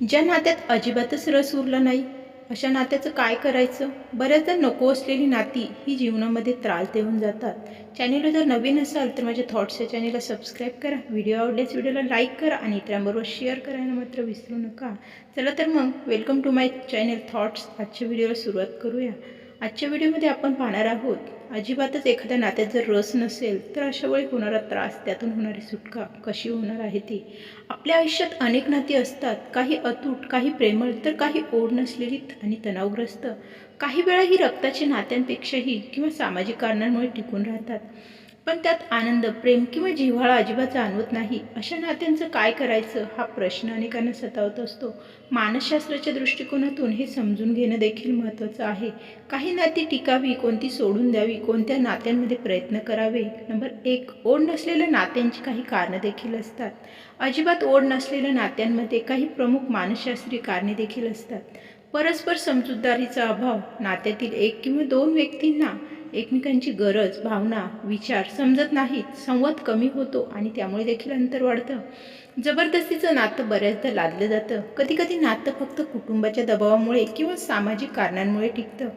ज्या नात्यात अजिबातच रस उरला नाही अशा नात्याचं काय करायचं? बऱ्याचदा नको असलेली नाती ही जीवनामध्ये त्रास देऊन जातात. चॅनेलला जर नवीन असाल तर माझ्या थॉट्स या चॅनेलला सबस्क्राईब करा. व्हिडिओ आवडल्यास व्हिडिओला लाईक करा आणि इतरांबरोबर शेअर करायला मात्र विसरू नका. चला तर मग welcome to my channel thoughts आजच्या व्हिडिओला सुरुवात करूया. आजच्या व्हिडिओमध्ये आपण पाहणार आहोत अजिबातच एखाद्या नात्यात जर रस नसेल तर अशा वेळी होणारा त्रास त्यातून होणारी सुटका कशी होणार आहे ती? आपल्या आयुष्यात अनेक नाती असतात. काही अतूट काही प्रेमळ तर काही ओढ नसलेली आणि तणावग्रस्त. काही वेळा ही रक्ताच्या नात्यांपेक्षाही किंवा सामाजिक कारणांमुळे टिकून राहतात. पण त्यात आनंद प्रेम किंवा जिव्हाळा अजिबात जाणवत नाही. अशा नात्यांचं काय करायचं हा प्रश्न अनेकांना सतावत असतो. मानसशास्त्राच्या दृष्टिकोनातून हे समजून घेणं देखील महत्त्वाचं आहे. काही नाती टिकावी कोणती सोडून द्यावी कोणत्या नात्यांमध्ये प्रयत्न करावे? नंबर एक ओढ नसलेल्या नात्यांची काही कारणं देखील असतात. अजिबात ओढ नसलेल्या नात्यांमध्ये काही प्रमुख मानसशास्त्रीय कारणे देखील असतात. परस्पर समजूतदारीचा अभाव नात्यातील एक किंवा दोन व्यक्तींना एकमेकांची गरज भावना विचार समजत नाहीत. संवाद कमी होतो आणि त्यामुळे देखील अंतर वाढतं. जबरदस्तीचं नातं बऱ्याचदा लादलं जातं. कधीकधी नातं फक्त कुटुंबाच्या दबावामुळे किंवा सामाजिक कारणांमुळे टिकतं.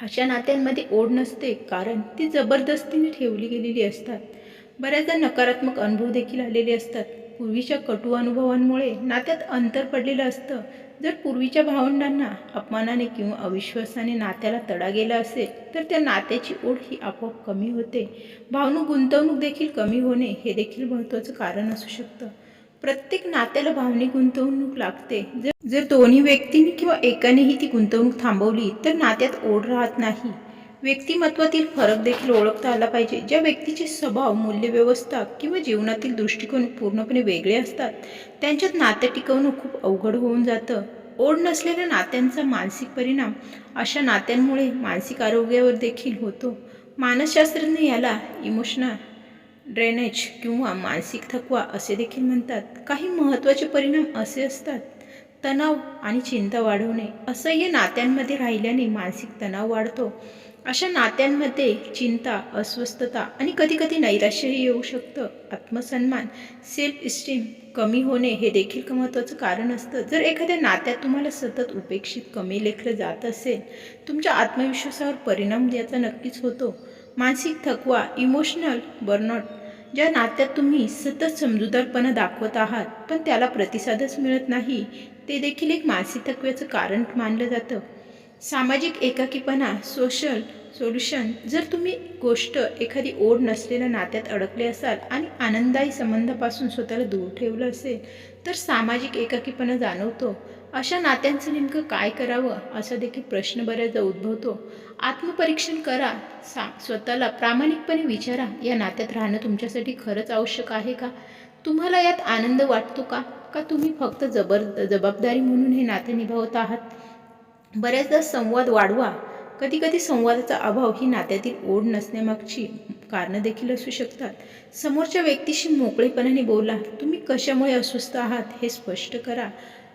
अशा नात्यांमध्ये ओढ नसते कारण ती जबरदस्तीने ठेवली गेलेली असतात. बऱ्याचदा नकारात्मक अनुभव देखील आलेले असतात. पूर्वीच्या कटू अनुभवांमुळे नात्यात अंतर पडलेलं असतं. जर पूर्वीच्या भावंडांना अपमानाने किंवा अविश्वासाने नात्याला तडा गेला असेल तर त्या नात्याची ओढ ही आपोआप कमी होते. भावनिक गुंतवणूक देखील कमी होणे हे देखील महत्त्वाचं कारण असू शकतं. प्रत्येक नात्याला भावनिक गुंतवणूक लागते. जर जर दोन्ही व्यक्तींनी किंवा एकानेही ती गुंतवणूक थांबवली तर नात्यात ओढ राहत नाही. व्यक्तिमत्वातील फरक देखील ओळखता आला पाहिजे. ज्या व्यक्तीचे स्वभाव मूल्यव्यवस्था किंवा जीवनातील दृष्टिकोन पूर्णपणे वेगळे असतात त्यांच्यात नातं टिकवणं खूप अवघड होऊन जातं. ओढ नसलेल्या नात्यांचा मानसिक परिणाम अशा नात्यांमुळे मानसिक आरोग्यावर देखील होतो. मानसशास्त्रज्ञ याला इमोशनल ड्रेनेज किंवा मानसिक थकवा असे देखील म्हणतात. काही महत्त्वाचे परिणाम असे असतात. तणाव आणि चिंता वाढवणे. असह्य नात्यांमध्ये राहिल्याने मानसिक तणाव वाढतो. अशा नात्यांमध्ये चिंता अस्वस्थता आणि कधीकधी नैराश्यही येऊ शकतं. आत्मसन्मान सेल्फ इस्टीम कमी होणे हे देखील महत्त्वाचं कारण असतं. जर एखाद्या नात्यात तुम्हाला सतत उपेक्षित कमी लेखलं जात असेल तुमच्या आत्मविश्वासावर परिणाम याचा नक्कीच होतो. मानसिक थकवा इमोशनल बर्नआउट ज्या नात्यात तुम्ही सतत समजूतदारपणा दाखवत आहात पण त्याला प्रतिसादच मिळत नाही ते देखील एक मानसिक थकव्याचं कारण मानलं जातं. सामाजिक एकाकीपणा सोशल सोल्युशन जर तुम्ही गोष्ट एखादी ओढ नसलेल्या नात्यात अडकले असाल आणि आनंददायी संबंधापासून स्वतःला दूर ठेवलं असेल तर सामाजिक एकाकीपणा जाणवतो. अशा नात्यांचं नेमकं काय करावं असा देखील प्रश्न बऱ्याचदा उद्भवतो. आत्मपरीक्षण करा. सा स्वतःला प्रामाणिकपणे विचारा. या नात्यात राहणं तुमच्यासाठी खरंच आवश्यक आहे का? तुम्हाला यात आनंद वाटतो का? का तुम्ही फक्त जबर जबाबदारी म्हणून हे नाते निभावत आहात? बऱ्याचदा संवाद वाढवा. कधीकधी संवादाचा अभाव ही नात्यातील ओढ नसण्यामागची कारणं देखील असू शकतात. समोरच्या व्यक्तीशी मोकळेपणाने बोला तुम्ही कशामुळे अस्वस्थ आहात हे स्पष्ट करा.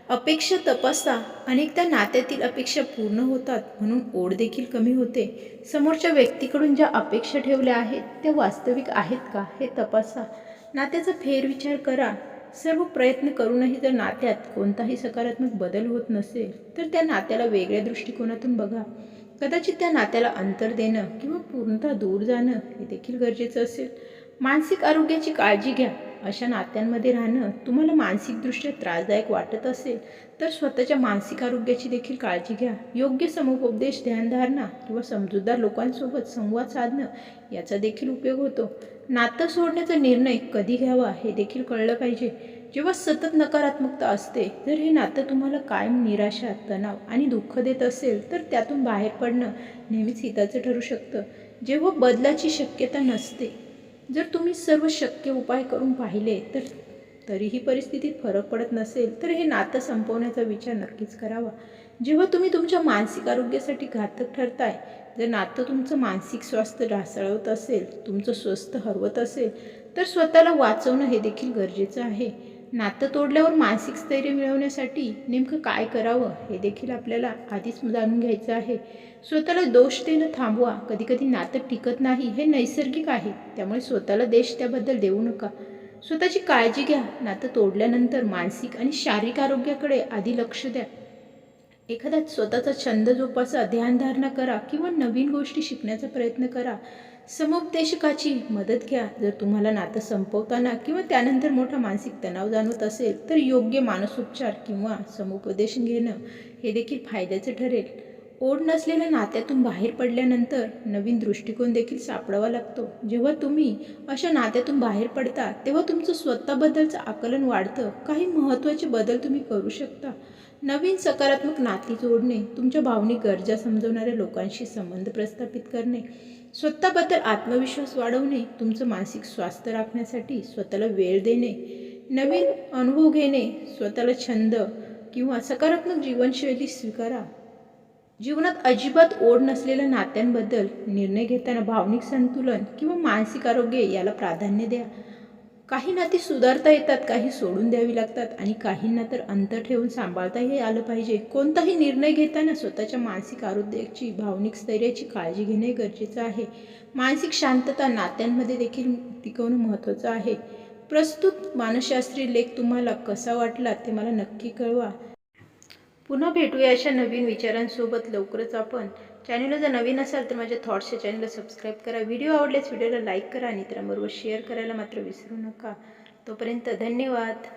अपेक्षा तपासा. अनेकदा नात्यातील अपेक्षा पूर्ण होतात म्हणून ओढ देखील कमी होते. समोरच्या व्यक्तीकडून ज्या अपेक्षा ठेवल्या आहेत त्या वास्तविक आहेत का हे तपासा. नात्याचा फेरविचार करा. सर्व प्रयत्न करूनही जर नात्यात कोणताही सकारात्मक बदल होत नसेल तर त्या नात्याला वेगळ्या दृष्टिकोनातून बघा. कदाचित त्या नात्याला अंतर देणं किंवा पूर्णतः दूर जाणं हे देखील गरजेचं असेल. मानसिक आरोग्याची काळजी घ्या. अशा नात्यांमध्ये राहणं तुम्हाला मानसिकदृष्ट्या त्रासदायक वाटत असेल तर स्वतःच्या मानसिक आरोग्याची देखील काळजी घ्या. योग्य समुपदेश ध्यानधारणा किंवा समजूतदार लोकांसोबत संवाद साधणं याचा देखील उपयोग होतो. नातं सोडण्याचा निर्णय कधी घ्यावा हे देखील कळलं पाहिजे. जेव्हा सतत नकारात्मकता असते तर हे नातं तुम्हाला कायम निराशा तणाव आणि दुःख देत असेल तर त्यातून बाहेर पडणं नेहमीच हिताचं ठरू शकतं. जेव्हा बदलाची शक्यता नसते जर तुम्ही सर्व शक्य उपाय करून पाहिले तर तरीही परिस्थितीत फरक पडत नसेल तर हे नातं संपवण्याचा विचार नक्कीच करावा. जेव्हा तुम्ही तुमच्या मानसिक आरोग्यासाठी घातक ठरताय जर नातं तुमचं मानसिक स्वास्थ्य ढासळवत असेल तुमचं स्वस्थ हरवत असेल तर स्वतःला वाचवणं हे देखील गरजेचं आहे. नातं तोडल्यावर मानसिक स्थैर्य मिळवण्यासाठी नेमकं काय करावं हे देखील आपल्याला आधीच जाणून घ्यायचं आहे. स्वतःला दोष देणं थांबवा. कधीकधी नातं टिकत नाही हे नैसर्गिक आहे. त्यामुळे स्वतःला देश त्याबद्दल देऊ नका. स्वतःची काळजी घ्या. नातं तोडल्यानंतर मानसिक आणि शारीरिक आरोग्याकडे आधी लक्ष द्या. एखादा स्वतःचा छंद जोपासा ध्यानधारणा करा किंवा नवीन गोष्टी शिकण्याचा प्रयत्न करा. समुपदेशकाची मदत घ्या. जर तुम्हाला नातं संपवताना किंवा त्यानंतर मोठा मानसिक तणाव जाणवत असेल तर योग्य मानसोपचार किंवा समुपदेशन घेणं हे देखील फायद्याचं ठरेल. ओढ नसलेल्या नात्यातून बाहेर पडल्यानंतर नवीन दृष्टिकोन देखील सापडावा लागतो. जेव्हा तुम्ही अशा नात्यातून बाहेर पडता तेव्हा तुमचं स्वतःबद्दलचं आकलन वाढतं. काही महत्त्वाचे बदल तुम्ही करू शकता. नवीन सकारात्मक नाती जोडणे तुमच्या भावनिक गरजा समजवणाऱ्या लोकांशी संबंध प्रस्थापित करणे स्वतःबद्दल आत्मविश्वास वाढवणे तुमचं मानसिक स्वास्थ्य राखण्यासाठी स्वतःला वेळ देणे नवीन अनुभव घेणे स्वतःला छंद किंवा सकारात्मक जीवनशैली स्वीकारा. जीवनात अजिबात ओढ नसलेल्या नात्यांबद्दल निर्णय घेताना भावनिक संतुलन किंवा मानसिक आरोग्य याला प्राधान्य द्या. काही नाती सुधारता येतात काही सोडून द्यावी लागतात आणि काहींना तर अंतर ठेवून सांभाळताही आलं पाहिजे. कोणताही निर्णय घेताना स्वतःच्या मानसिक आरोग्याची भावनिक स्थैर्याची काळजी घेणे गरजेचं आहे. मानसिक शांतता नात्यांमध्ये देखील टिकवणं महत्त्वाचं आहे. प्रस्तुत मानसशास्त्रीय लेख तुम्हाला कसा वाटला ते मला नक्की कळवा. पुन्हा भेटूया अशा नवीन विचारांसोबत. लवकरच आपण चॅनलला जर नवीन असाल तर माझ्या थॉट्सच्या चॅनलला सबस्क्राईब करा. व्हिडिओ आवडल्यास व्हिडिओला लाईक करा आणि इतरांबरोबर शेअर करायला मात्र विसरू नका. तोपर्यंत धन्यवाद.